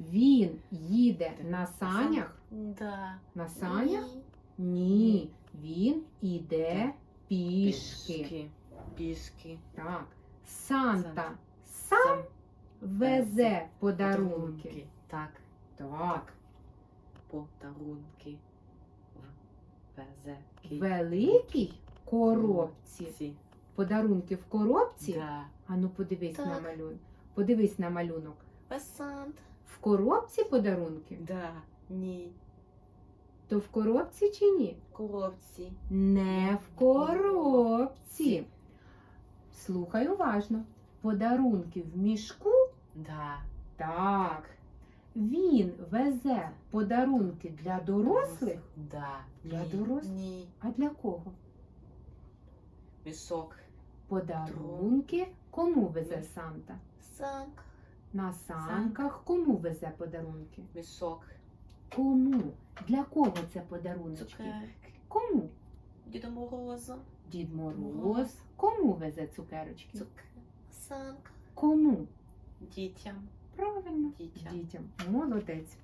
Він їде на санях. Да. На санях? Ні. Ні. Він іде пішки. Пішки. Пішки. Так. Санта Санта. сам везе подарунки. Так. Так. Подарунки. Везе. Великій коробці. Подарунки в коробці. Да. Ану, подивись на малюнок. Подивись на малюнок. Песант. В коробці подарунки? Да. Ні. То в коробці чи ні? Коробці. Не в коробці. Слухай уважно. Подарунки в мішку? Да. Так. Він везе подарунки для дорослих. Да. Для Ні. дорослих? Ні. А для кого? Мішок. Подарунки кому везе Санта? Санк. На санках кому везе подарунки? Мішок. Кому? Для кого це подаруночки? Цукерки. Кому? Діда Мороза. Дід Мороз. Кому везе цукерочки? Цук. Кому? Дітям. Правильно. Дітям. Дітям. Молодець.